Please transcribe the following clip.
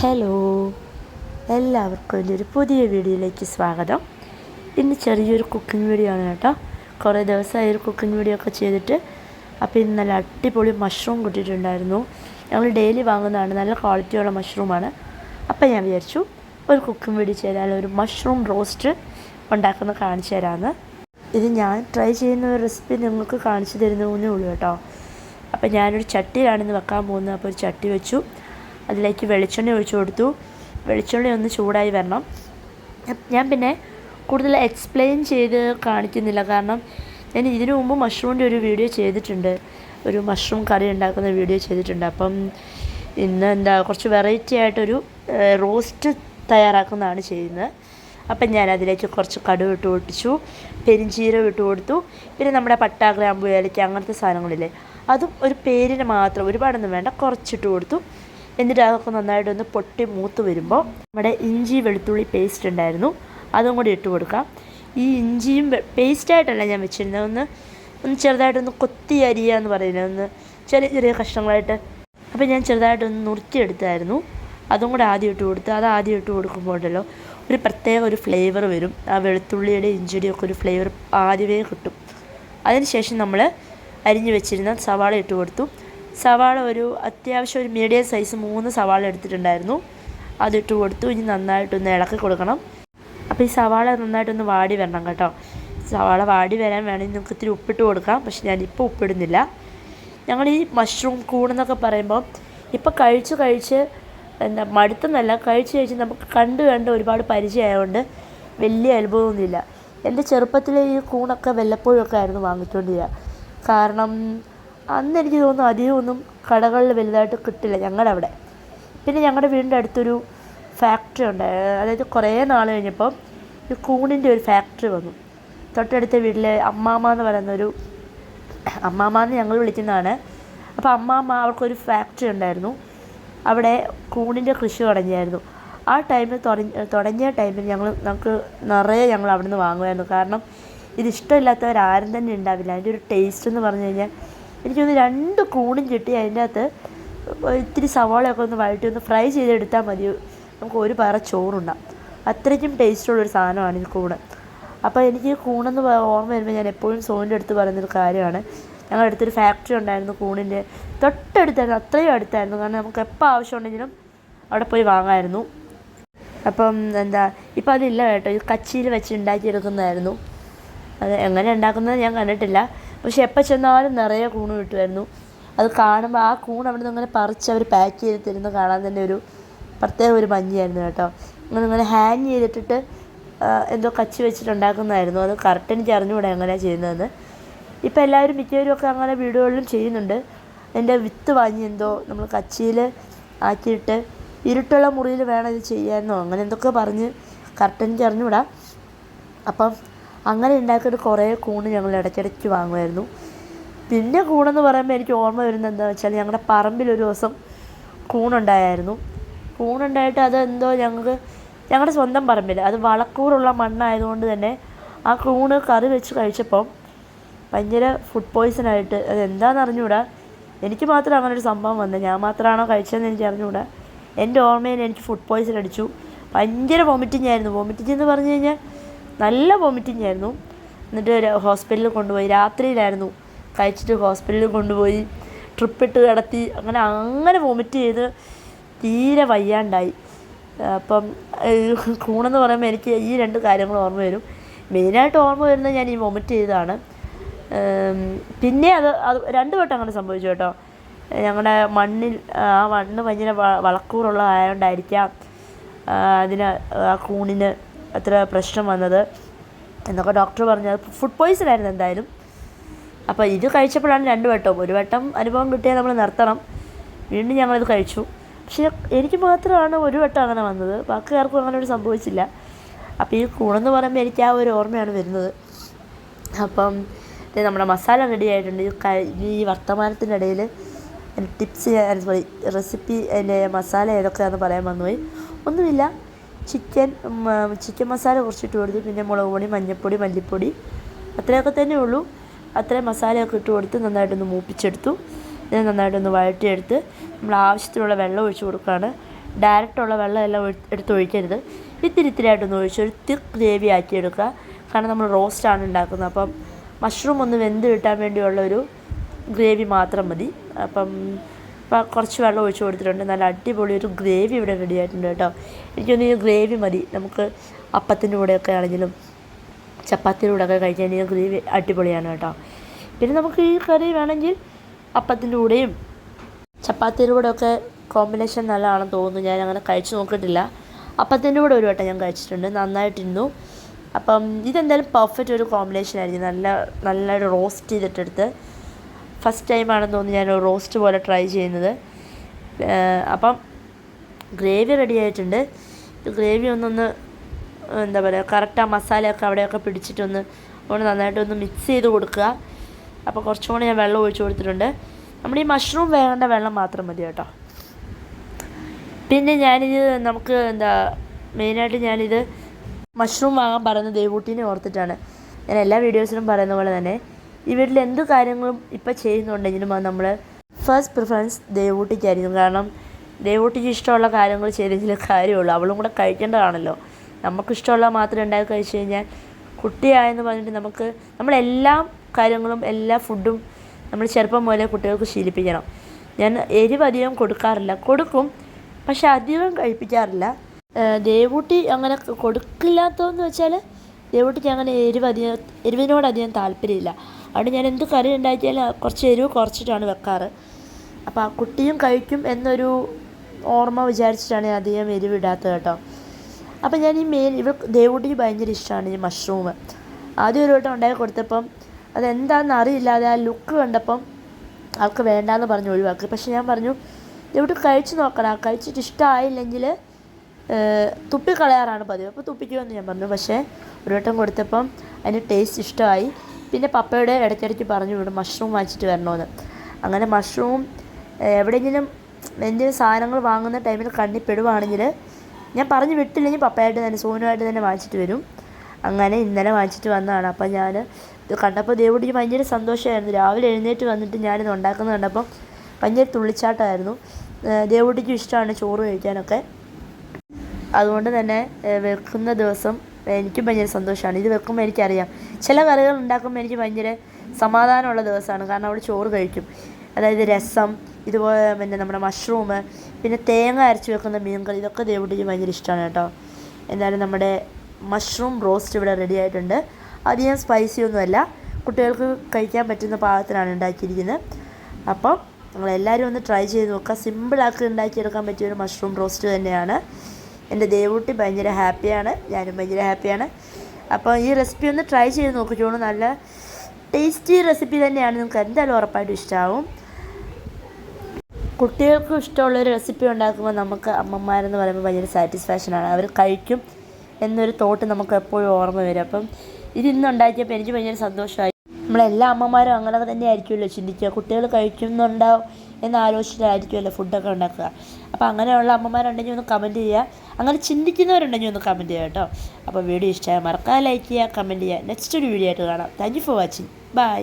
Hello. എല്ലാവർക്കും എന്റെ ഒരു പുതിയ വീഡിയോയിലേക്ക് സ്വാഗതം. ഇന്ന് ചെറിയൊരു കുക്കിംഗ് വീഡിയോ ആണ് കേട്ടോ. കുറേ ദിവസമായി ഒരു കുക്കിംഗ് വീഡിയോ ഒക്കെ ചെയ്തിട്ട് അപ്പോൾ ഇന്ന് നല്ല അടിപൊളി മഷ്റൂം കിട്ടിയിട്ടുണ്ടായിരുന്നു. ഞങ്ങൾ ഡെയിലി വാങ്ങുന്നതാണ്. നല്ല ക്വാളിറ്റിയുള്ള മഷ്റൂമാണ് അപ്പോൾ ഞാൻ വിചാരിച്ചു ഒരു കുക്കിംഗ് വീഡിയോ ചെയ്താൽ ഒരു മഷ്റൂം റോസ്റ്റ് ഉണ്ടാക്കുന്ന കാണിച്ചു തരാമെന്ന് ഇത് ഞാൻ ട്രൈ ചെയ്യുന്ന ഒരു റെസിപ്പി നിങ്ങൾക്ക് കാണിച്ചു തരുന്നതേ ഉള്ളൂ കേട്ടോ. അപ്പോൾ ഞാനൊരു ചട്ടിയിലാണിന്ന് വെക്കാൻ പോകുന്നത്. അപ്പോൾ ഒരു ചട്ടി വെച്ചു. അതിലേക്ക് വെളിച്ചെണ്ണ ഒഴിച്ചു കൊടുത്തു. വെളിച്ചെണ്ണ ഒന്ന് ചൂടായി വരണം. ഞാൻ പിന്നെ കൂടുതൽ എക്സ്പ്ലെയിൻ ചെയ്ത് കാണിക്കുന്നില്ല. കാരണം ഞാൻ ഇതിനു മുമ്പ് മഷ്റൂമിന്റെ ഒരു വീഡിയോ ചെയ്തിട്ടുണ്ട്. ഒരു മഷ്റൂം കറി ഉണ്ടാക്കുന്ന വീഡിയോ ചെയ്തിട്ടുണ്ട്. അപ്പം ഇന്ന് എന്താ കുറച്ച് വെറൈറ്റി ആയിട്ടൊരു റോസ്റ്റ് തയ്യാറാക്കുന്നതാണ് ചെയ്യുന്നത്. അപ്പം ഞാൻ അതിലേക്ക് കുറച്ച് കടുക് ഇട്ട് പൊട്ടിച്ചു. പെരിഞ്ചീരം ഇട്ട് കൊടുത്തു. പിന്നെ നമ്മുടെ പട്ട ഗ്രാമ്പു ഏലയ്ക്ക അങ്ങനത്തെ സാധനങ്ങളില്ലേ. അതും ഒരു പേരിന് മാത്രം ഒരുപാടൊന്നും വേണ്ട. കുറച്ചിട്ട് കൊടുത്തു. എന്നിട്ട് അതൊക്കെ നന്നായിട്ടൊന്ന് പൊട്ടി മൂത്ത് വരുമ്പോൾ നമ്മുടെ ഇഞ്ചി വെളുത്തുള്ളി പേസ്റ്റ് ഉണ്ടായിരുന്നു. അതും കൂടി ഇട്ട് കൊടുക്കാം. ഈ ഇഞ്ചിയും പേസ്റ്റായിട്ടല്ല ഞാൻ വെച്ചിരുന്നത്. ഒന്ന് ഒന്ന് ചെറുതായിട്ടൊന്ന് കൊത്തി അരിയുക എന്ന് പറയുന്നത്. ഒന്ന് ചെറിയ ചെറിയ കഷ്ണങ്ങളായിട്ട്. അപ്പോൾ ഞാൻ ചെറുതായിട്ടൊന്ന് നുറുക്കിയെടുത്തായിരുന്നു അതും കൂടെ ആദ്യം ഇട്ട് കൊടുത്ത് അത് ആദ്യം ഇട്ട് കൊടുക്കുമ്പോൾ ഉണ്ടല്ലോ ഒരു പ്രത്യേക ഒരു ഫ്ലേവർ വരും. ആ വെളുത്തുള്ളിയുടെ ഇഞ്ചിയുടെ ഒക്കെ ഒരു ഫ്ലേവർ ആദ്യമേ കിട്ടും. അതിനുശേഷം നമ്മൾ അരിഞ്ഞു വെച്ചിരുന്ന സവാള ഇട്ട് കൊടുത്തു. സവാള ഒരു അത്യാവശ്യം ഒരു മീഡിയം സൈസ് മൂന്ന് സവാള എടുത്തിട്ടുണ്ടായിരുന്നു. അതിട്ട് കൊടുത്തു. ഇനി നന്നായിട്ടൊന്ന് ഇളക്കി കൊടുക്കണം. അപ്പോൾ ഈ സവാള നന്നായിട്ടൊന്ന് വാടി വരണം കേട്ടോ. സവാള വാടി വരാൻ വേണമെങ്കിൽ നമുക്ക് ഇത്തിരി ഉപ്പിട്ട് കൊടുക്കാം. പക്ഷെ ഞാനിപ്പോൾ ഉപ്പിടുന്നില്ല. ഞങ്ങൾ ഈ മഷ്റൂം കൂടെന്നൊക്കെ പറയുമ്പോൾ ഇപ്പോൾ കഴിച്ച് കഴിച്ച് എന്താ മടുത്തെന്നല്ല കഴിച്ച് കഴിച്ച് നമുക്ക് കണ്ട് കണ്ട് ഒരുപാട് പരിചയമായതുകൊണ്ട് വലിയ അനുഭവമൊന്നുമില്ല. എന്റെ ചെറുപ്പത്തിൽ ഈ കൂണൊക്കെ വല്ലപ്പോഴും ഒക്കെ ആയിരുന്നു വാങ്ങിച്ചുകൊണ്ടിരിക്കുക കാരണം അന്ന് എനിക്ക് തോന്നുന്നു അധികമൊന്നും കടകളിൽ വലുതായിട്ട് കിട്ടില്ല ഞങ്ങളുടെ അവിടെ പിന്നെ ഞങ്ങളുടെ വീടിന്റെ അടുത്തൊരു ഫാക്ടറി ഉണ്ട്. അതായത് കുറേ നാൾ കഴിഞ്ഞപ്പം ഈ കൂണിന്റെ ഒരു ഫാക്ടറി വന്നു. തൊട്ടടുത്ത വീട്ടിലെ അമ്മാമ്മ എന്ന് പറയുന്നൊരു അമ്മാമ്മ എന്ന് ഞങ്ങൾ വിളിക്കുന്നതാണ്. അപ്പോൾ അമ്മാമ്മ അവർക്കൊരു ഫാക്ടറി ഉണ്ടായിരുന്നു. അവിടെ കൂണിന്റെ കൃഷി തുടങ്ങിയായിരുന്നു. ആ ടൈമിൽ തുടങ്ങിയ ടൈമിൽ ഞങ്ങൾ നമുക്ക് നിറയെ ഞങ്ങൾ അവിടെ നിന്ന് വാങ്ങുമായിരുന്നു. കാരണം ഇത് ഇഷ്ടമില്ലാത്തവരാരും തന്നെ ഉണ്ടാവില്ല. അതിന്റെ ഒരു ടേസ്റ്റ് എന്ന് പറഞ്ഞു കഴിഞ്ഞാൽ എനിക്കൊന്ന് രണ്ട് കൂണും കിട്ടി അതിന്റെ അകത്ത് ഇത്തിരി സവാളയൊക്കെ ഒന്ന് വഴറ്റി ഒന്ന് ഫ്രൈ ചെയ്തെടുത്താൽ മതി. നമുക്ക് ഒരു പറ ചോറുണ്ടാകും അത്രയ്ക്കും ടേസ്റ്റുള്ളൊരു സാധനമാണ് ഈ കൂണ്. അപ്പോൾ എനിക്ക് കൂണെന്ന് ഓർമ്മ വരുമ്പോൾ ഞാൻ എപ്പോഴും സോണിന്റെ അടുത്ത് പറയുന്നൊരു കാര്യമാണ്. ഞങ്ങളുടെ അടുത്തൊരു ഫാക്ടറി ഉണ്ടായിരുന്നു കൂണിന്റെ തൊട്ടടുത്തായിരുന്നു അത്രയും അടുത്തായിരുന്നു. കാരണം നമുക്ക് എപ്പോൾ ആവശ്യമുണ്ടെങ്കിലും അവിടെ പോയി വാങ്ങായിരുന്നു. അപ്പം എന്താ ഇപ്പം അതില്ല കേട്ടോ. ഈ കച്ചിയിൽ വെച്ച് ഉണ്ടാക്കിയെടുക്കുന്നതായിരുന്നു. അത് എങ്ങനെ ഉണ്ടാക്കുന്നത് ഞാൻ കണ്ടിട്ടില്ല. പക്ഷെ എപ്പോൾ ചെന്നാലും നിറയെ കൂണ് കിട്ടുമായിരുന്നു. അത് കാണുമ്പോൾ ആ കൂൺ അവിടെ നിന്ന് അങ്ങനെ പറിച്ച് അവർ പാക്ക് ചെയ്ത് തരുന്ന കാണാൻ തന്നെ ഒരു പ്രത്യേക ഒരു ഭംഗിയായിരുന്നു കേട്ടോ. അങ്ങനെ ഇങ്ങനെ ഹാങ് ചെയ്തിട്ടിട്ട് എന്തോ കച്ചി വെച്ചിട്ടുണ്ടാക്കുന്നതായിരുന്നു. അത് കറക്റ്റ് എനിക്ക് അറിഞ്ഞുകൂടെ എങ്ങനെയാണ് ചെയ്യുന്നതെന്ന്. ഇപ്പോൾ എല്ലാവരും മിക്കവരും ഒക്കെ അങ്ങനെ വീടുകളിലും ചെയ്യുന്നുണ്ട്. എന്റെ വിത്ത് വാങ്ങി എന്തോ നമ്മൾ കച്ചിയിൽ ആക്കിയിട്ട് ഇരുട്ടുള്ള മുറിയിൽ വേണം ഇത് ചെയ്യാമെന്നോ അങ്ങനെ എന്തൊക്കെ പറഞ്ഞ് കറക്റ്റ് എനിക്ക് അറിഞ്ഞുകൂടാ. അപ്പം അങ്ങനെ ഉണ്ടാക്കിയിട്ട് കുറേ കൂണ് ഞങ്ങൾ ഇടയ്ക്കിടയ്ക്ക് വാങ്ങുമായിരുന്നു. പിന്നെ കൂണെന്ന് പറയുമ്പോൾ എനിക്ക് ഓർമ്മ വരുന്നത് എന്താ വെച്ചാൽ ഞങ്ങളുടെ പറമ്പിൽ ഒരു ദിവസം കൂണുണ്ടായിരുന്നു. കൂണുണ്ടായിട്ട് അത് എന്തോ ഞങ്ങൾക്ക് ഞങ്ങളുടെ സ്വന്തം പറമ്പിൽ അത് വളക്കൂറുള്ള മണ്ണായതുകൊണ്ട് തന്നെ ആ കൂണ് കറി വെച്ച് കഴിച്ചപ്പോൾ ഭയങ്കര ഫുഡ് പോയ്സൺ ആയിട്ട് അത് എന്താണെന്ന് അറിഞ്ഞുകൂടാ എനിക്ക് മാത്രം അങ്ങനെ ഒരു സംഭവം വന്നത് ഞാൻ മാത്രമാണോ കഴിച്ചതെന്ന് എനിക്ക് അറിഞ്ഞുകൂടാ എന്റെ ഓർമ്മയിൽ എനിക്ക് ഫുഡ് പോയ്സൺ അടിച്ചു. ഭയങ്കര വോമിറ്റിംഗ് ആയിരുന്നു. വോമിറ്റിംഗ് എന്ന് പറഞ്ഞു കഴിഞ്ഞാൽ നല്ല വോമിറ്റിംഗ് ആയിരുന്നു. എന്നിട്ട് ഹോസ്പിറ്റലിൽ കൊണ്ടുപോയി. രാത്രിയിലായിരുന്നു. കഴിച്ചിട്ട് ഹോസ്പിറ്റലിൽ കൊണ്ടുപോയി. ട്രിപ്പിട്ട് കിടത്തി. അങ്ങനെ അങ്ങനെ വോമിറ്റ് ചെയ്ത് തീരെ വയ്യാണ്ടായി. അപ്പം കൂണെന്ന് പറയുമ്പോൾ എനിക്ക് ഈ രണ്ട് കാര്യങ്ങൾ ഓർമ്മ വരും. മെയിനായിട്ട് ഓർമ്മ വരുന്നത് ഞാൻ ഈ വോമിറ്റ് ചെയ്തതാണ്. പിന്നെ അത് അത് രണ്ട് വട്ടം അങ്ങനെ സംഭവിച്ചു കേട്ടോ. ഞങ്ങളുടെ മണ്ണിൽ ആ മണ്ണ് ഭയങ്കര വളക്കൂറുള്ളതായതുകൊണ്ടായിരിക്കാം അതിന് ആ കൂണിന് അത്ര പ്രശ്നം വന്നത് എന്നൊക്കെ ഡോക്ടർ പറഞ്ഞു അത് ഫുഡ് പോയ്സൺ ആയിരുന്നു എന്തായാലും. അപ്പോൾ ഇത് കഴിച്ചപ്പോഴാണ് രണ്ട് വട്ടം ഒരു വട്ടം അനുഭവം കിട്ടിയാൽ നമ്മൾ നിർത്തണം. വീണ്ടും ഞങ്ങളിത് കഴിച്ചു. പക്ഷേ എനിക്ക് മാത്രമാണ് ഒരു വട്ടം അങ്ങനെ വന്നത്. ബാക്കി ആർക്കും അങ്ങനെ ഒരു സംഭവിച്ചില്ല. അപ്പോൾ ഈ കൂണെന്ന് പറയുമ്പോൾ എനിക്ക് ആ ഒരു ഓർമ്മയാണ് വരുന്നത്. അപ്പം നമ്മുടെ മസാല റെഡി ആയിട്ടുണ്ട്. ഈ വർത്തമാനത്തിന്റെ ഇടയിൽ ടിപ്സ് സോറി റെസിപ്പി അതിന്റെ മസാല ഏതൊക്കെയാണെന്ന് പറയാൻ വന്നുപോയി ഒന്നുമില്ല. ചിക്കൻ ചിക്കൻ മസാല കുറച്ചിട്ട് കൊടുത്ത് പിന്നെ മുളക് പൊടി മഞ്ഞൾപ്പൊടി മല്ലിപ്പൊടി അത്രയൊക്കെ തന്നെ ഉള്ളൂ. അത്രയും മസാലയൊക്കെ ഇട്ട് കൊടുത്ത് നന്നായിട്ടൊന്ന് മൂപ്പിച്ചെടുത്തു. ഇതിനെ നന്നായിട്ടൊന്ന് വഴറ്റിയെടുത്ത് നമ്മൾ ആവശ്യത്തിനുള്ള വെള്ളം ഒഴിച്ച് കൊടുക്കുകയാണ്. ഡയറക്റ്റുള്ള വെള്ളമെല്ലാം എടുത്ത് ഒഴിക്കരുത്. ഇത്തിരി ഇത്തിരിയായിട്ടൊന്ന് ഒഴിച്ച് ഒരു തിക്ക് ഗ്രേവി ആക്കിയെടുക്കുക. കാരണം നമ്മൾ റോസ്റ്റാണ് ഉണ്ടാക്കുന്നത്. അപ്പം മഷ്റൂം ഒന്ന് വെന്ത് കിട്ടാൻ വേണ്ടിയുള്ള ഒരു ഗ്രേവി മാത്രം മതി. അപ്പം ഇപ്പം കുറച്ച് വെള്ളം ഒഴിച്ച് കൊടുത്തിട്ടുണ്ട്. നല്ല അടിപൊളി ഒരു ഗ്രേവി ഇവിടെ റെഡി ആയിട്ടുണ്ട് കേട്ടോ. എനിക്കൊന്ന് ഈ ഗ്രേവി മതി. നമുക്ക് അപ്പത്തിന്റെ കൂടെയൊക്കെ ആണെങ്കിലും ചപ്പാത്തിയുടെ കൂടെയൊക്കെ കഴിക്കാൻ ഈ ഗ്രേവി അടിപൊളിയാണ് കേട്ടോ. പിന്നെ നമുക്ക് ഈ കറി വേണമെങ്കിൽ അപ്പത്തിന്റെ കൂടെയും ചപ്പാത്തിയുടെ കൂടെയൊക്കെ കോമ്പിനേഷൻ നല്ലതാണെന്ന് തോന്നുന്നു. ഞാൻ അങ്ങനെ കഴിച്ചു നോക്കിയിട്ടില്ല. അപ്പത്തിന്റെ കൂടെ ഒരു വട്ടം ഞാൻ കഴിച്ചിട്ടുണ്ട്. നന്നായിട്ടിരുന്നു അപ്പം ഇതെന്തായാലും പെർഫെക്റ്റ് ഒരു കോമ്പിനേഷൻ ആയിരിക്കും. നല്ല നല്ലൊരു റോസ്റ്റ് ചെയ്തിട്ടെടുത്ത് ഫസ്റ്റ് ടൈമാണെന്ന് തോന്നുന്നു ഞാൻ റോസ്റ്റ് പോലെ ട്രൈ ചെയ്യുന്നത്. അപ്പം ഗ്രേവി റെഡി ആയിട്ടുണ്ട്. ഗ്രേവി ഒന്നൊന്ന് എന്താ പറയുക കറക്റ്റ് ആ മസാലയൊക്കെ അവിടെയൊക്കെ പിടിച്ചിട്ടൊന്ന് ഒന്ന് നന്നായിട്ടൊന്ന് മിക്സ് ചെയ്ത് കൊടുക്കുക. അപ്പോൾ കുറച്ചും കൂടി ഞാൻ വെള്ളം ഒഴിച്ചു കൊടുത്തിട്ടുണ്ട്. നമ്മുടെ ഈ മഷ്റൂം വേകേണ്ട വെള്ളം മാത്രം മതി കേട്ടോ. പിന്നെ ഞാനിത് നമുക്ക് എന്താ മെയിനായിട്ട് ഞാനിത് മഷ്റൂം വാങ്ങാൻ പറയുന്നത് ദേവൂട്ടീനെ ഓർത്തിട്ടാണ്. ഞാൻ എല്ലാ വീഡിയോസിലും പറയുന്ന പോലെ തന്നെ വീട്ടിൽ എന്ത് കാര്യങ്ങളും ഇപ്പം ചെയ്യുന്നുണ്ടെങ്കിലും അത് നമ്മൾ ഫസ്റ്റ് പ്രിഫറൻസ് ദേവൂട്ടിക്കായിരിക്കും കാരണം ദേവൂട്ടിക്ക് ഇഷ്ടമുള്ള കാര്യങ്ങൾ ചെയ്തെങ്കിലും കാര്യമുള്ളൂ. അവളും കൂടെ കഴിക്കേണ്ടതാണല്ലോ. നമുക്കിഷ്ടമുള്ള മാത്രം ഉണ്ടാക്കി കഴിച്ചു കഴിഞ്ഞാൽ കുട്ടിയായെന്ന് പറഞ്ഞിട്ട് നമുക്ക് നമ്മളെല്ലാ കാര്യങ്ങളും എല്ലാ ഫുഡും നമ്മൾ ചെറുപ്പം മുതലേ കുട്ടികൾക്ക് ശീലിപ്പിക്കണം. ഞാൻ എരിവ് അധികം കൊടുക്കാറില്ല. കൊടുക്കും. പക്ഷെ അധികം കഴിപ്പിക്കാറില്ല. ദേവൂട്ടി അങ്ങനെ കൊടുക്കില്ലാത്തതെന്ന് വെച്ചാൽ ദേവൂട്ടിക്ക് അങ്ങനെ എരിവ് അധികം എരിവിനോട് താല്പര്യമില്ല. അതുകൊണ്ട് ഞാൻ എന്ത് കറി ഉണ്ടാക്കിയാലും കുറച്ച് എരിവ് കുറച്ചിട്ടാണ് വെക്കാറ്. അപ്പോൾ ആ കുട്ടിയും കഴിക്കും എന്നൊരു ഓർമ്മ വിചാരിച്ചിട്ടാണ് ഞാൻ അധികം എരിവ് ഇടാത്തത് കേട്ടോ. അപ്പോൾ ഞാൻ ഈ മെയിൻ ഇവ ദേവൂട്ടിക്ക് ഭയങ്കര ഇഷ്ടമാണ് ഈ മഷ്റൂം ആദ്യം ഒരു വട്ടം ഉണ്ടാക്കി കൊടുത്തപ്പം അതെന്താണെന്ന് അറിയില്ലാതെ ആ ലുക്ക് കണ്ടപ്പം ആൾക്ക് വേണ്ടാന്ന് പറഞ്ഞു ഒഴിവാക്കി. പക്ഷെ ഞാൻ പറഞ്ഞു ഇവിടെ കഴിച്ച് നോക്കണം കഴിച്ചിട്ട് ഇഷ്ടമായില്ലെങ്കിൽ തുപ്പിക്കളയാറാണ് പതിവ്. അപ്പോൾ തുപ്പിക്കുമെന്ന് ഞാൻ പറഞ്ഞു. പക്ഷേ ഒരു വട്ടം കൊടുത്തപ്പം അതിന് ടേസ്റ്റ് ഇഷ്ടമായി. പിന്നെ പപ്പയുടെ ഇടയ്ക്കിടയ്ക്ക് പറഞ്ഞു വിടും മഷ്റൂം വാങ്ങിച്ചിട്ട് വരണമെന്ന് അങ്ങനെ മഷ്റൂം എവിടെയെങ്കിലും എന്തെങ്കിലും സാധനങ്ങൾ വാങ്ങുന്ന ടൈമിൽ കണ്ണിപ്പെടുവാണെങ്കിൽ ഞാൻ പറഞ്ഞു വിട്ടില്ലെങ്കിൽ പപ്പയായിട്ട് തന്നെ സോനുമായിട്ട് തന്നെ വാങ്ങിച്ചിട്ട് വരും. അങ്ങനെ ഇന്നലെ വാങ്ങിച്ചിട്ട് വന്നതാണ്. അപ്പം ഞാൻ ഇത് കണ്ടപ്പോൾ ദേവുടിക്ക് ഭയങ്കര സന്തോഷമായിരുന്നു. രാവിലെ എഴുന്നേറ്റ് വന്നിട്ട് ഞാനിത് ഉണ്ടാക്കുന്നത് കണ്ടപ്പം ഭയങ്കര തുള്ളിച്ചാട്ടമായിരുന്നു ദേവുടിക്കും ഇഷ്ടമാണ് ചോറ് കഴിക്കാനൊക്കെ. അതുകൊണ്ട് തന്നെ വെക്കുന്ന ദിവസം എനിക്കും ഭയങ്കര സന്തോഷമാണ്. ഇത് വെക്കുമ്പോൾ എനിക്കറിയാം. ചില കറികൾ ഉണ്ടാക്കുമ്പോൾ എനിക്ക് ഭയങ്കര സമാധാനമുള്ള ദിവസമാണ്. കാരണം അവിടെ ചോറ് കഴിക്കും. അതായത് രസം ഇതുപോലെ പിന്നെ നമ്മുടെ മഷ്റൂം പിന്നെ തേങ്ങ അരച്ച് വെക്കുന്ന മീൻകറി ഇതൊക്കെ ദേവുട്ടിക്ക് ഭയങ്കര ഇഷ്ടമാണ് കേട്ടോ. എന്തായാലും നമ്മുടെ മഷ്റൂം റോസ്റ്റ് ഇവിടെ റെഡി ആയിട്ടുണ്ട്. അധികം സ്പൈസി ഒന്നുമല്ല. കുട്ടികൾക്ക് കഴിക്കാൻ പറ്റുന്ന പാകത്തിനാണ് ഉണ്ടാക്കിയിരിക്കുന്നത്. അപ്പം നിങ്ങളെല്ലാവരും ഒന്ന് ട്രൈ ചെയ്ത് നോക്കുക. സിമ്പിളാക്കി ഉണ്ടാക്കിയെടുക്കാൻ പറ്റിയ ഒരു മഷ്റൂം റോസ്റ്റ് തന്നെയാണ്. എന്റെ ദേവൂട്ടി ഭയങ്കര ഹാപ്പിയാണ് ഞാനും ഭയങ്കര ഹാപ്പിയാണ്. അപ്പോൾ ഈ റെസിപ്പി ഒന്ന് ട്രൈ ചെയ്ത് നോക്കിക്കോളൂ നല്ല ടേസ്റ്റി റെസിപ്പി തന്നെയാണ്. നിങ്ങൾക്ക് എന്തായാലും ഉറപ്പായിട്ടും ഇഷ്ടമാവും കുട്ടികൾക്കും ഇഷ്ടമുള്ള ഒരു റെസിപ്പി ഉണ്ടാക്കുമ്പോൾ നമുക്ക് അമ്മമാരെന്ന് പറയുമ്പോൾ ഭയങ്കര സാറ്റിസ്ഫാക്ഷനാണ് അവർ കഴിക്കും എന്നൊരു തോട്ട് നമുക്ക് എപ്പോഴും ഓർമ്മ വരും. അപ്പം ഇത് ഇന്ന് ഉണ്ടാക്കിയപ്പോൾ എനിക്ക് ഭയങ്കര സന്തോഷമായി. നമ്മളെല്ലാ അമ്മമാരും അങ്ങനെ തന്നെ ആയിരിക്കുമല്ലോ ചിന്തിക്കുക. കുട്ടികൾ കഴിക്കുന്നുണ്ടാവും എന്ന് ആലോചിച്ചിട്ടായിരിക്കുമല്ലോ ഫുഡൊക്കെ ഉണ്ടാക്കുക. അപ്പോൾ അങ്ങനെയുള്ള അമ്മമാരുണ്ടെങ്കിൽ ഒന്ന് കമന്റ് ചെയ്യുക. അങ്ങനെ ചിന്തിക്കുന്നവരുണ്ടെങ്കിൽ ഒന്ന് കമന്റ് ചെയ്യുക കേട്ടോ. അപ്പോൾ വീഡിയോ ഇഷ്ടമായ മറക്കാതെ ലൈക്ക് ചെയ്യുക കമന്റ് ചെയ്യുക. നെക്സ്റ്റ് ഒരു വീഡിയോ ആയിട്ട് കാണാം. Thank you for watching bye